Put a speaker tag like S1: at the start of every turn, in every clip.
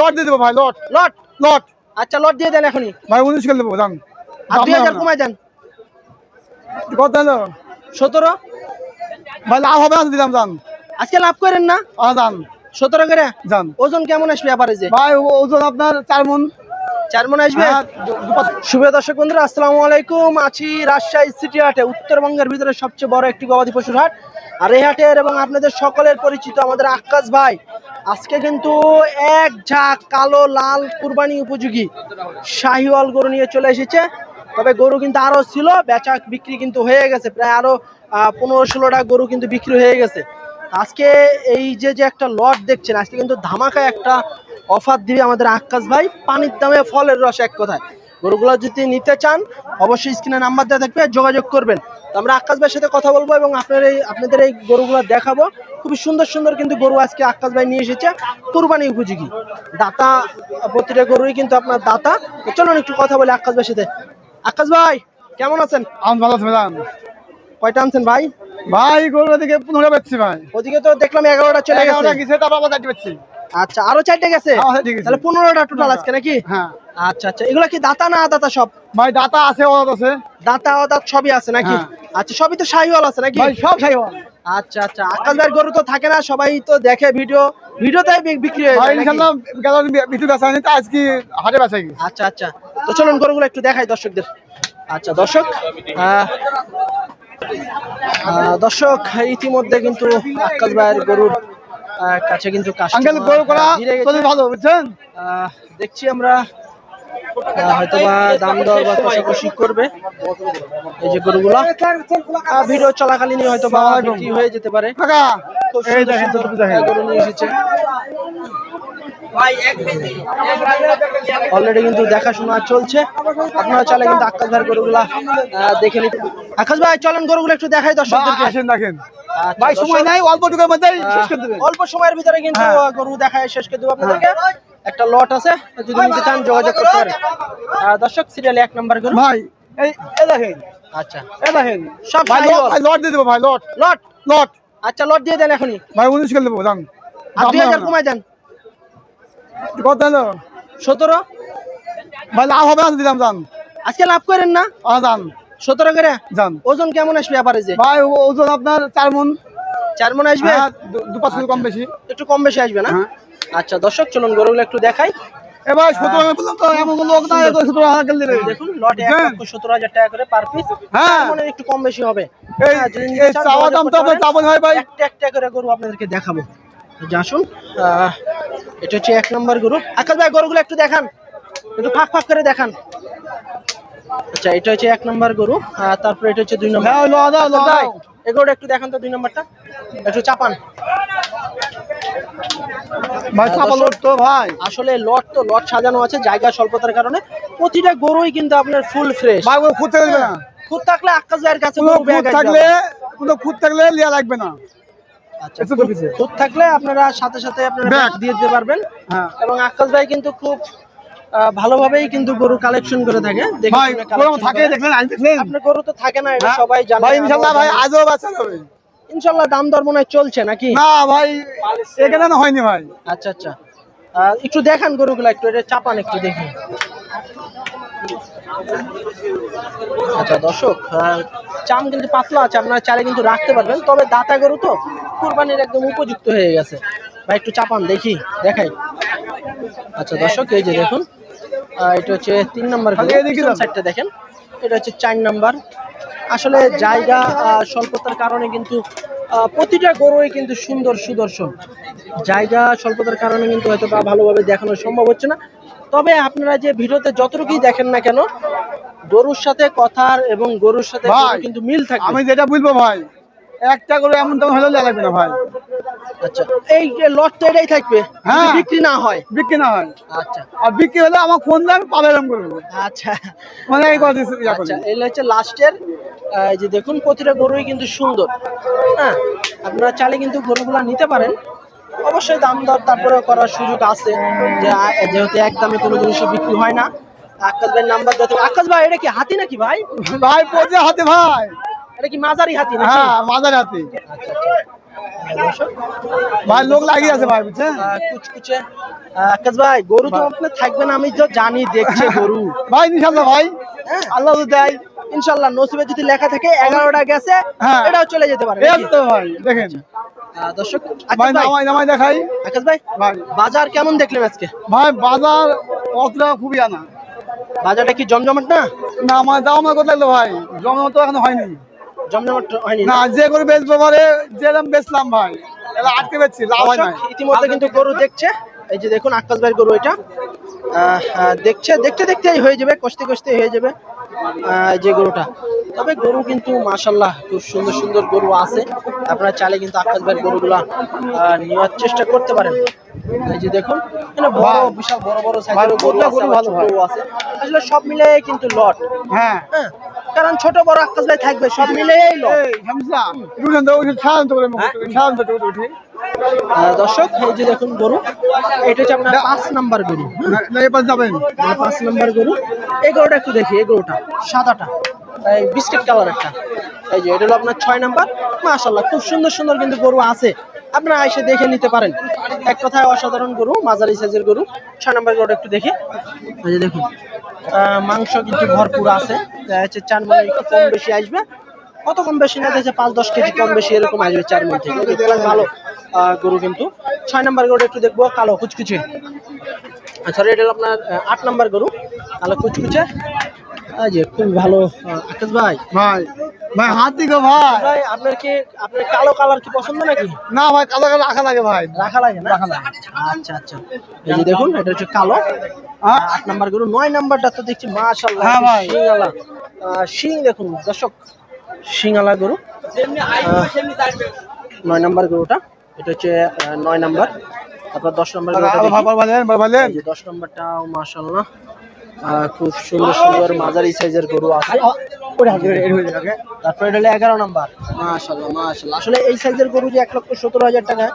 S1: লট দিয়ে দেবো ভাই লট
S2: লট
S1: লট।
S2: আচ্ছা লট দিয়ে দেন এখনই।
S1: ভাই উনিশ করে দেবো দাম।
S2: দুই হাজার কমাই দেন।
S1: কত হলো?
S2: সতেরো?
S1: ভাই লাভ হবে না দিলাম জান
S2: আজকে লাভ করেন না?
S1: আ জান
S2: সতেরো করে?
S1: জান
S2: ওজন কেমন আসবে
S1: ভাই ওজন আপনার চার মন।
S2: চার মনে আসবে?
S1: হ্যাঁ,
S2: শুভ দর্শক বন্ধুরা আসসালামু আলাইকুম। আছি রাজশাহী সিটি হাটে উত্তরবঙ্গের ভিতরে সবচেয়ে বড় একটি গবাদি পশুর হাট। আর এই হাটের এবং আপনাদের সকলের পরিচিত আমাদের আকাশ ভাই আজকে কিন্তু এক ঝাঁক কালো লাল কুরবানি উপযোগী শাহিওয়াল গরু নিয়ে চলে এসেছে। তবে গরু কিন্তু আরও ছিল বেচা বিক্রি কিন্তু হয়ে গেছে। প্রায় আরও আহ, পনেরো ষোলোটা গরু কিন্তু বিক্রি হয়ে গেছে। আজকে এই যে যে একটা লট দেখছেন আজকে কিন্তু ধামাকা একটা অফার দিবে আমাদের আকাশ ভাই। পানির দামে ফলের রস এক কথায়। গরুগুলো যদি নিতে চান অবশ্যই স্ক্রিনে নাম্বার দেওয়া থাকবে যোগাযোগ করবেন। আমরা আকাশ ভাইয়ের সাথে কথা বলব এবং আপনার এই আপনাদের এই গরুগুলো দেখাবো। খুবই সুন্দর সুন্দর কিন্তু গরু আজকে আকাশ ভাই নিয়ে এসেছে। কুরবানি উপযোগী। দাতা প্রতিটা গরুই কিন্তু আপনার দাতা। চলুন একটু কথা বলি আকাশ ভাইয়ের সাথে। আকাশ ভাই কেমন আছেন?
S1: আমি ভালো আছি
S2: কয়টা আনছেন ভাই?
S1: ভাই গরু দিকে পনেরো বেচছি ভাই।
S2: ওদিকে তো দেখলাম এগারোটা চলে গেছে।
S1: তারপর আবার চারটে বেচছি।
S2: আচ্ছা আরও চারটে গেছে?
S1: হ্যাঁ।
S2: তাহলে পনেরোটা টোটাল আজকে নাকি?
S1: হ্যাঁ।
S2: আচ্ছা আচ্ছা। এগুলো কি দাতা না দাতা সব?
S1: ভাই দাতা আছে ওরাত আছে।
S2: দাতা ও দাঁত সবই আছে নাকি?
S1: হ্যাঁ।
S2: আচ্ছা সবই তো শাহিওয়াল আছে নাকি?
S1: ভাই সব খাইবা
S2: আচ্ছা আচ্ছা। আকাশ ভাইয়ের গরু তো থাকে না সবাই তো দেখে ভিডিও। বিক্রি হয়ে যায়?
S1: ইনশাল্লাহ গেল বেচা হয়নি তা আজকে হাটে বেচা গেছে।
S2: আচ্ছা আচ্ছা। তো চলুন গরুগুলো একটু দেখাই দর্শকদের। আচ্ছা দর্শক দর্শক ইতিমধ্যে কিন্তু আকাশ ভাইয়ের গরুর কাছে কিন্তু
S1: আঙ্কেল গরু করা ভালো বুঝছেন?
S2: আহ, দেখছি আমরা হয়তো বা দাম দর বা কষাকষি করবে এই যে গরুগুলো। ভিডিও চলাকালীন হয়তো বা বিক্রি হয়ে যেতে পারে। গরু নিয়ে এসেছে। অলরেডি কিন্তু দেখাশোনা চলছে। আপনারা চাইলে কিন্তু আকাশ ভাইয়ের গরুগুলা দেখে নিতে আকাশ ভাই চলেন গরুগুলো একটু দেখাই দর্শকদেরকে।
S1: আসেন দেখেন।
S2: আচ্ছা,
S1: ভাই সময় নাই অল্প টুকুর শেষ করে দেবেন।
S2: অল্প সময়ের ভিতরে কিন্তু
S1: হ্যাঁ।
S2: গরু দেখায় শেষ করে দেবো আপনাদেরকে। একটা লট আছে যদি নিতে চান যোগাযোগ করতে পারেন। দর্শক সিরিয়ালে এক নাম্বার গরু।
S1: ভাই এই দেখেন।
S2: আচ্ছা।
S1: এই দেখেন।
S2: সব
S1: ভাই লট লট দিয়ে দেবো ভাই লট
S2: লট
S1: লট
S2: আচ্ছা লট দিয়ে দেন এখনই।
S1: ভাই উনিশ করে দেবো দাম।
S2: আর দুই হাজার কমাই দেন।
S1: কত
S2: সতেরো?
S1: ভাই লাভ হবে না দিলাম জান
S2: আজকে লাভ করেন না?
S1: জান
S2: সতেরো করে?
S1: জান
S2: ওজন কেমন আসবে যে
S1: ভাই ওজন আপনার চার মন।
S2: চার মনে আসবে?
S1: হ্যাঁ, দু- দু পাঁচ কম বেশি।
S2: একটু কম বেশি আসবে না?
S1: হ্যাঁ।
S2: আচ্ছা দর্শক চলুন গরুগুলো একটু দেখাই।
S1: এবার সতেরো আমি বললাম তো এমন লোক না সতেরো হাজার গেলে
S2: দেখুন লটে এক লক্ষ সত্তর হাজার টাকা করে পার পিস
S1: হ্যাঁ।
S2: একটু কম বেশি হবে।
S1: এই
S2: হ্যাঁ, যদি নিতে
S1: এই
S2: চান,
S1: চাওয়া দাম তো আপনার
S2: পারেন।
S1: হয় ভাই।
S2: একটা একটা করে গরু আপনাদেরকে দেখাবো। আসুন। এটা হচ্ছে এক নম্বর গরু। আকাশ ভাই গরুগুলো একটু দেখান। একটু ফাঁক ফাঁক করে দেখান। আচ্ছা এটা হচ্ছে এক নম্বর গরু। তারপরে এটা হচ্ছে দুই নম্বর।
S1: হ্যাঁ
S2: একটু দেখান তো দুই নম্বরটা। একটু চাপান।
S1: ভাই চাপা
S2: দর্শক।
S1: তো ভাই।
S2: আসলে লট তো লট সাজানো আছে জায়গা স্বল্পতার কারণে। প্রতিটা গরুই কিন্তু আপনার ফুল ফ্রেশ
S1: ভাই ও খুঁজতে না।
S2: থাকলে আকাশ ভাইয়ের কাছে
S1: থাকলে কোনো থাকলে লিয়া লাগবে না।
S2: আচ্ছা
S1: একটু তো
S2: থাকলে আপনারা সাথে সাথে আপনারা
S1: ব্যাগ।
S2: দিয়ে দিতে পারবেন।
S1: হ্যাঁ।
S2: এবং আকাশ ভাই কিন্তু খুব ভালোভাবেই কিন্তু গরু কালেকশন করে থাকে।
S1: ভাই থাকে। দেখলেন
S2: আপনার গরু তো থাকে না এটা
S1: হ্যাঁ?
S2: সবাই জানে।
S1: ভাই আজও বাঁচা যাবে
S2: ইনশাল্লাহ দাম দর মনে হয় চলছে নাকি?
S1: না ভাই এখানে না হয়নি ভাই।
S2: আচ্ছা আচ্ছা। আহ, একটু দেখান গরুগুলো একটু এটা চাপান একটু দেখি। আচ্ছা দর্শক চাম কিন্তু পাতলা আছে আপনারা চাইলে কিন্তু রাখতে পারবেন তবে দাতা গরু তো কুরবানির একদম উপযুক্ত হয়ে গেছে। ভাই একটু চাপান দেখি দেখাই। আচ্ছা দর্শক এই যে দেখুন এটা হচ্ছে তিন নম্বর। সাইডটা দেখেন এটা হচ্ছে চার নাম্বার। আসলে জায়গা স্বল্পতার কারণে কিন্তু প্রতিটা গরুই কিন্তু সুন্দর সুদর্শন। জায়গা স্বল্পতার কারণে কিন্তু হয়তো বা ভালোভাবে দেখানো সম্ভব হচ্ছে না। তবে আপনারা যে ভিডিওতে যতটুকুই দেখেন না কেন গরুর সাথে কথার এবং গরুর সাথে কিন্তু মিল থাকবে
S1: আমি যেটা বলব ভাই একটা করে এমন হলেও লিয়া লাগবে না ভাই।
S2: আচ্ছা এই যে এটাই থাকবে
S1: হ্যাঁ।
S2: বিক্রি না হয়?
S1: বিক্রি না হয়।
S2: আচ্ছা।
S1: আর বিক্রি হলে আমার ফোন দেন পাবে এরকম করব
S2: আচ্ছা।
S1: মানে এই কথা।
S2: আচ্ছা হচ্ছে লাস্টের যে দেখুন প্রতিটা গরুই কিন্তু সুন্দর। হ্যাঁ আপনারা চাইলে কিন্তু গরুগুলা নিতে পারেন। অবশ্যই দাম দর তারপরে করার সুযোগ আছে যেহেতু এক দামে কোনো জিনিসই বিক্রি হয় না। আকাশ ভাইয়ের নাম্বার দিতে আকাশ ভাই এটা কি হাতি নাকি ভাই?
S1: ভাই হাতে ভাই।
S2: এটা কি মাঝারি হাতি নাকি?
S1: হ্যাঁ হাতে। ভাই লোক লাগিয়ে আছে ভাই বুঝছেন?
S2: কুচকুচে আকাশ ভাই গরু তো আপনার থাকবে না আমি তো জানি দেখছে গরু।
S1: ভাই ইনশাল্লাহ ভাই।
S2: হ্যাঁ
S1: আল্লাহ দেয়।
S2: ইনশাল্লাহ নসিবে যদি লেখা থাকে এগারোটা গেছে
S1: হ্যাঁ।
S2: এটাও চলে যেতে পারে
S1: ভাই দেখেন।
S2: দর্শক
S1: ভাই নামাই নামাই দেখাই।
S2: আকাশ ভাই বাজার কেমন দেখলেন আজকে?
S1: ভাই বাজার অতটা খুবই আনা।
S2: বাজারটা কি জমজমাট না?
S1: না আমার দাম আমার কথা লাগল ভাই জমা তো এখনও হয়নি।
S2: জমজমাট হয়নি
S1: না? যে করে বেচবো পারে যে দাম বেচলাম ভাই আটকে বেচছি লাভ হয় না
S2: ইতিমধ্যে কিন্তু গরু দেখছে। এই যে দেখুন আকাশ ভাইয়ের গরু এটা। দেখছে দেখতে দেখতেই হয়ে যাবে কষতে কষতে হয়ে যাবে যে গরুটা। তবে গরু কিন্তু মাশাল্লাহ খুব সুন্দর সুন্দর গরু আছে। আপনারা চাইলে কিন্তু আকাশ ভাইয়ের গরুগুলা নেওয়ার চেষ্টা করতে পারেন। এই যে দেখুন এখানে বড় বিশাল বড় বড় সাইজের গরু
S1: ভালো
S2: আছে। আসলে সব মিলে কিন্তু লট।
S1: হ্যাঁ।
S2: হ্যাঁ কারণ ছোট বড় আকাশ ভাই থাকবে সব
S1: মুখ সাধারণত উঠি।
S2: দর্শক এই যে দেখুন গরু। এটা হচ্ছে আপনার পাঁচ নাম্বার গরু?
S1: না- না এবার যাবেন।
S2: পাঁচ নাম্বার গরু। এই গরুটা একটু দেখি এই গরুটা। সাদাটা। এই বিস্কিট কালার একটা। এই যে এটা হলো আপনার ছয় নাম্বার। মাশাল্লাহ খুব সুন্দর সুন্দর কিন্তু গরু আছে। আপনারা এসে দেখে নিতে পারেন। এক কথায় অসাধারণ গরু মাঝারি সাইজের গরু। ছয় নাম্বার গরুটা একটু দেখি। এই যে দেখুন আহ, মাংস কিন্তু ভরপুর আছে। যাচ্ছে চার মনে একটু কম বেশি আসবে। কত কম বেশি না দেখছে পাঁচ দশ কেজি কম বেশি এরকম আসবে চার মন থেকে। ভালো। গরু কিন্তু। ছয় নাম্বার গরুটা একটু দেখব কালো কুচকুচে। আচ্ছা এটা হলো আপনার আট নাম্বার গরু কালো কুচকুচে। এই যে খুব ভালো আকাশ ভাই।
S1: ভাই ভাই হাত দিকে ভাই।
S2: ভাই আপনার কি আপনার কালো কালার কি পছন্দ নাকি?
S1: না ভাই কালো কালো রাখা লাগে ভাই।
S2: রাখা লাগে না? রাখা লাগে। আচ্ছা আচ্ছা। এই যে দেখুন এটা হচ্ছে কালো? আট নাম্বার গরু নয় নাম্বারটা তো দেখছি মাশাআল্লাহ
S1: হ্যাঁ ভাই।
S2: আহ, শিং দেখুন দর্শক শিংওয়ালা গরু। নয় নাম্বার গরুটা। এটা হচ্ছে নয় নাম্বার। তারপর দশ নাম্বার দশ নম্বরটাও আহ, খুব সুন্দর সুন্দর মাঝারি সাইজের গরু আছে। তারপরে এটা হলো এগারো নাম্বার। মাশাল্লাহ মাশাল্লাহ আসলে এই সাইজের গরু যে এক লক্ষ সতেরো হাজার টাকা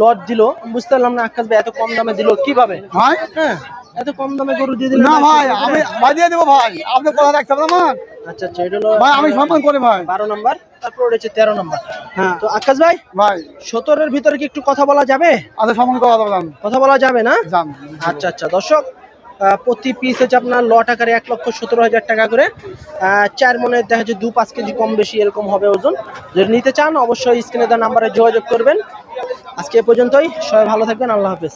S2: লট দিল বুঝতে পারলাম না আকাশ ভাই এত কম দামে দিল কীভাবে?
S1: ভাই?
S2: হ্যাঁ এত কম দামে গরু দিয়ে দিল
S1: না ভাই আমি দিয়ে দেবো ভাই। আপনি কথা রাখতে
S2: আচ্ছা আচ্ছা এটা হলো
S1: ভাই আমি সম্মান করে ভাই।
S2: নাম্বার তারপর নাম্বার।
S1: হ্যাঁ।
S2: তো আকাশ ভাই
S1: ভাই।
S2: ভিতরে কি একটু কথা বলা যাবে?
S1: আচ্ছা সম্মান কথা বললাম
S2: কথা বলা যাবে না? আচ্ছা আচ্ছা দর্শক প্রতি পিস হচ্ছে আপনার লট আকারে এক লক্ষ সতেরো হাজার টাকা করে। আহ, চার মনে দেখা যাচ্ছে দু পাঁচ কেজি কম বেশি এরকম হবে ওজন। যদি নিতে চান অবশ্যই স্ক্রিনে দেওয়া নাম্বারে যোগাযোগ করবেন। আজকে এ পর্যন্তই সবাই ভালো থাকবেন আল্লাহ হাফেজ।